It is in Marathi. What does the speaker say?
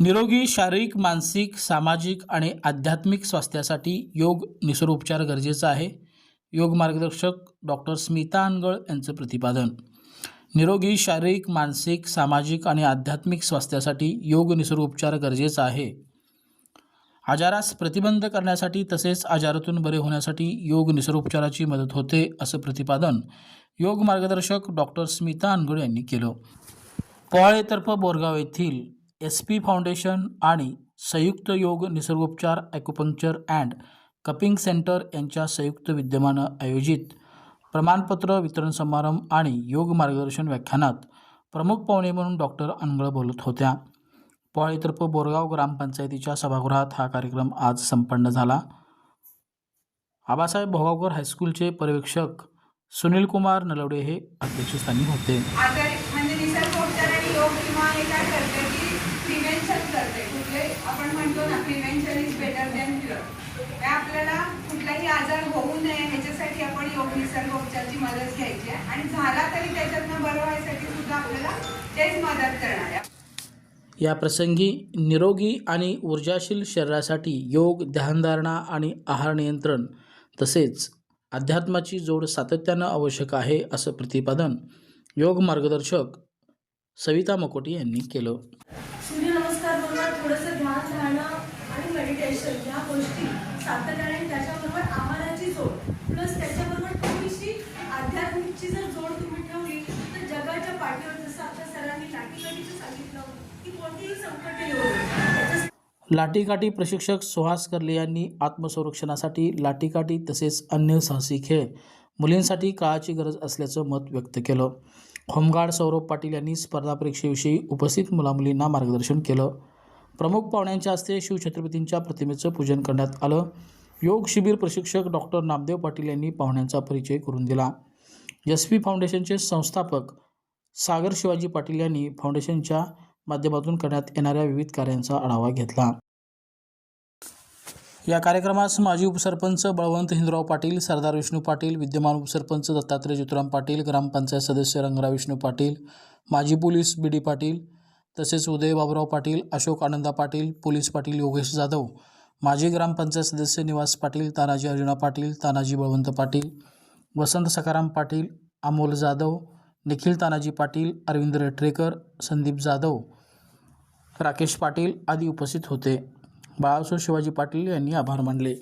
निरोगी शारीरिक मानसिक सामाजिक आणि आध्यात्मिक स्वास्थ्यासाठी योग निसर्गोपचार गरजेचा आहे. योग मार्गदर्शक डॉक्टर स्मिता अनगळ यांचं प्रतिपादन. निरोगी शारीरिक मानसिक सामाजिक आणि आध्यात्मिक स्वास्थ्यासाठी योग निसर्गोपचार गरजेचा आहे. आजारास प्रतिबंध करण्यासाठी तसेच आजारातून बरे होण्यासाठी योग निसर्गोपचाराची मदत होते असं प्रतिपादन योग मार्गदर्शक डॉक्टर स्मिता अनगळ यांनी केलं. पोहाळेतर्फ बोरगाव येथील एस पी फाउंडेशन आणि संयुक्त योग निसर्गोपचार ॲक्युपंक्चर अँड कपिंग सेंटर यांच्या संयुक्त विद्यमानं आयोजित प्रमाणपत्र वितरण समारंभ आणि योग मार्गदर्शन व्याख्यानात प्रमुख पाहुणे म्हणून डॉक्टर अनगळ बोलत होत्या. पोवाळेतर्फ बोरगाव ग्रामपंचायतीच्या सभागृहात हा कार्यक्रम आज संपन्न झाला. आबासाहेब भोगावकर हायस्कूलचे पर्यवेक्षक सुनील कुमार नलवडे हे अध्यक्षस्थानी होते आजार म्हणजे निसर्गोपचार आणि योग किंवा हे काय करते की प्रिव्हेन्शन करते. कुठले आपण म्हणतो ना prevention is better than cure ते आपल्याला कुठलाही आजार होऊ नये ह्याच्यासाठी आपण योग निसर्गोपचारची मदत घ्यायची आहे. आणि झाला तरी त्याच्यातनं बरं व्हायसाठी सुद्धा आपल्याला तेच मदत करणार आहे. या प्रसंगी निरोगी आणि ऊर्जाशील शरीरासाठी योग ध्यानधारणा आणि आहार नियंत्रण तसेच अध्यात्माची जोड सातत्यानं आवश्यक आहे असं प्रतिपादन योग मार्गदर्शक सविता मकोटी यांनी केलं. थोडंसं ध्यान राहणं आणि मेडिटेशन या गोष्टी सातत्याने त्याच्याबरोबर आहाराची जोड. प्लस त्याच्याबरोबर थोडीशी आध्यात्मिकची जर जोड तुम्ही ठेवली तर जगाच्या पाठीवर जसं आपल्या सरांनी लाठीकाठीचं सांगितलं की कोणतीही संकट येऊ लाठीकाठी प्रशिक्षक सुहास कर्ले यांनी आत्मसंरक्षणासाठी लाठीकाठी तसेच अन्य साहसी खेळ मुलींसाठी काळाची गरज असल्याचं मत व्यक्त केलं. होमगार्ड सौरभ पाटील यांनी स्पर्धा परीक्षेविषयी उपस्थित मुलामुलींना मार्गदर्शन केलं. प्रमुख पाहुण्यांच्या हस्ते शिवछत्रपतींच्या प्रतिमेचं पूजन करण्यात आलं. योग शिबिर प्रशिक्षक डॉक्टर नामदेव पाटील यांनी पाहुण्यांचा परिचय करून दिला. एस पी फाउंडेशनचे संस्थापक सागर शिवाजी पाटील यांनी फाउंडेशनच्या माध्यमातून करण्यात येणाऱ्या विविध कार्यांचा आढावा घेतला. या कार्यक्रमास माजी उपसरपंच बळवंत हिंदराव पाटील सरदार विष्णू पाटील विद्यमान उपसरपंच दत्तात्रय ज्योतराम पाटील ग्रामपंचायत सदस्य रंगराव विष्णू पाटील माजी पोलीस बी डी पाटील तसेच उदय बाबुराव पाटील अशोक आनंदा पाटील पोलीस पाटील योगेश जाधव माजी ग्रामपंचायत सदस्य निवास पाटील तानाजी अर्जुना पाटील तानाजी बळवंत पाटील वसंत सखाराम पाटील अमोल जाधव निखिल तानाजी पाटील अरविंद रेटरेकर संदीप जाधव राकेश पाटील आदी उपस्थित होते. बाळासो शिवाजी पाटील यांनी आभार मानले.